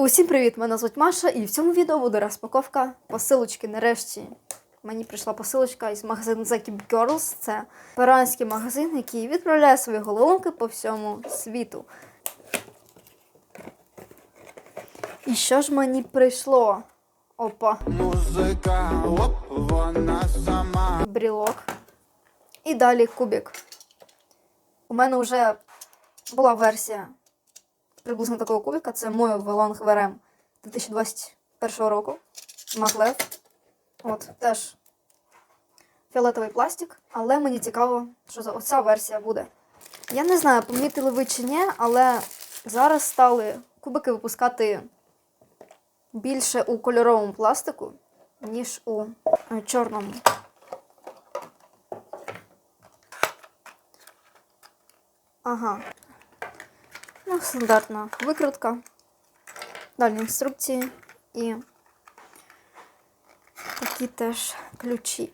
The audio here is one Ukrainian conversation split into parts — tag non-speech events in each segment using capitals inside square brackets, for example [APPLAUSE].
Усім привіт! Мене звуть Маша, і в цьому відео буде розпаковка посилочки. Нарешті мені прийшла посилочка із магазину The Girls. Це перуанський магазин, який відправляє свої головоломки по всьому світу. І що ж мені прийшло? Опа, Музика, оп, вона сама. брілок. І далі кубик. У мене вже була версія приблизно такого кубика. Це мой Велонг VRM 2021 року. Маглев. От, теж фіолетовий пластик, але мені цікаво, що за оця версія буде. Я не знаю, помітили ви чи ні, але зараз стали кубики випускати більше у кольоровому пластику, ніж у е, чорному. Ага. Ну, стандартна викрутка. Далі інструкції і такі теж ключі.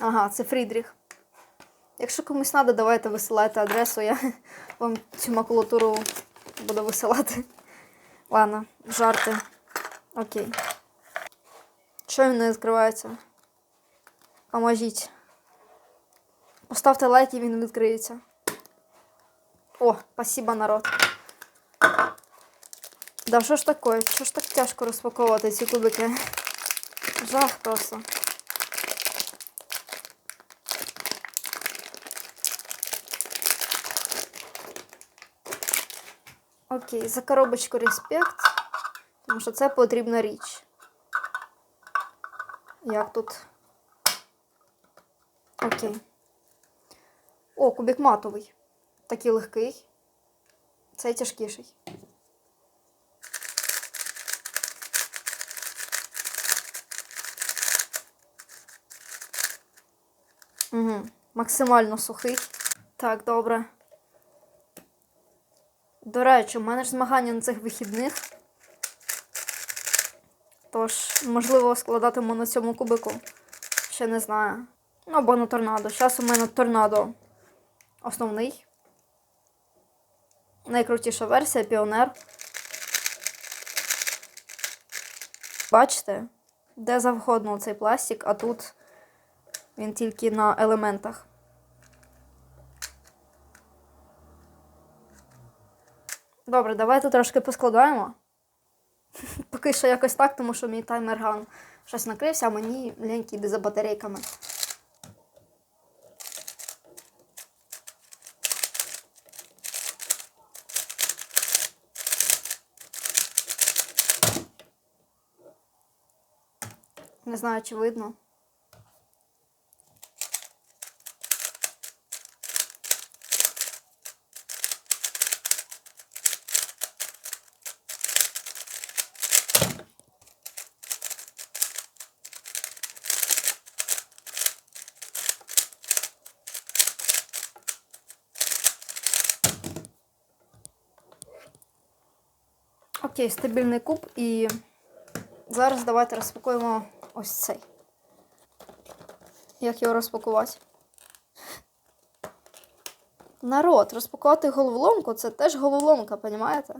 Ага, це Фрідріх. Якщо комусь треба, давайте висилайте адресу, я [LAUGHS] вам цю макулатуру буду висилати. [LAUGHS] Ладно, жарти. Окей. Що він не відкривається? Поможіть. Поставте лайк і він відкриється. О, спасибо, народ. Да що ж таке? Що ж так тяжко розпаковувати ці кубики? Жах просто. Окей, за коробочку респект, тому що це потрібна річ. Як тут? Окей. О, кубик матовий. Такий легкий. Цей тяжкіший. Угу. Максимально сухий. Так, добре. До речі, у мене ж змагання на цих вихідних. Тож, можливо, складатиму на цьому кубику. Ще не знаю. Ну, або на торнадо. Зараз у мене торнадо основний. Найкрутіша версія Піонер. Бачите, де завгодно цей пластик, а тут він тільки на елементах. Добре, давайте трошки поскладаємо. [LAUGHS] Поки що якось так, тому що мій таймер ган щось накрився, а мені ліньки йде за батарейками. Не знаю, чи видно. Окей, стабільний куб і зараз давайте розпакуємо ось цей. Як його розпакувати? Народ, розпакувати головоломку це теж головоломка, понімаєте?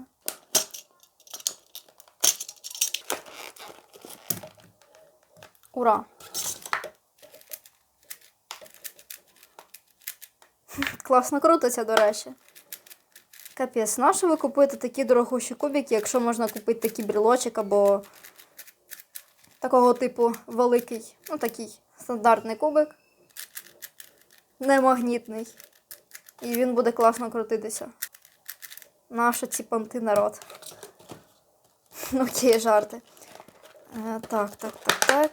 Ура! [LAUGHS] Класно крутиться, до речі. Капець, нащо ви купуєте такі дорогущі кубики, якщо можна купити такий брілочок або такого типу великий, ну такий стандартний кубик, не магнітний. І він буде класно крутитися. Наша ці понти народ. [LAUGHS] Окей, жарти. Е, так, так, так, так.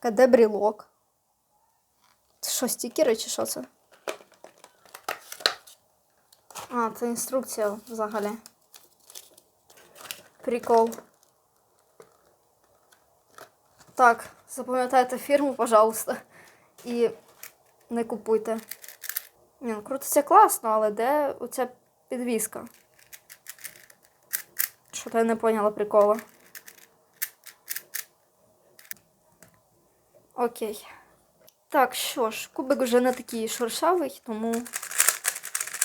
А де брілок? Це що, стікери чи що це? А, це інструкція взагалі. Прикол. Так, запам'ятайте фірму, пожалуйста. І не купуйте. Ні, ну крутиться класно, але де оця підвіска? Що то я не поняла прикола. Окей. Так, що ж, кубик вже не такий шершавий, тому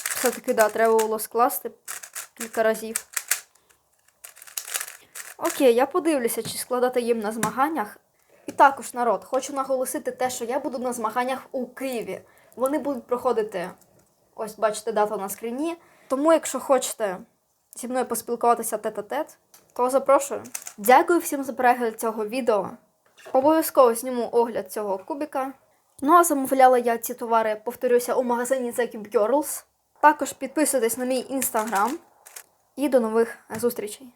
все-таки, да, треба було скласти кілька разів. Окей, я подивлюся, чи складати їм на змаганнях. І також, народ, хочу наголосити те, що я буду на змаганнях у Києві. Вони будуть проходити, ось бачите, дата на скріні. Тому, якщо хочете зі мною поспілкуватися тет-а-тет, то запрошую. Дякую всім за перегляд цього відео. Обов'язково зніму огляд цього кубіка. Ну а замовляла я ці товари, повторюся, у магазині Cube Girls. Також підписуйтесь на мій інстаграм. І до нових зустрічей.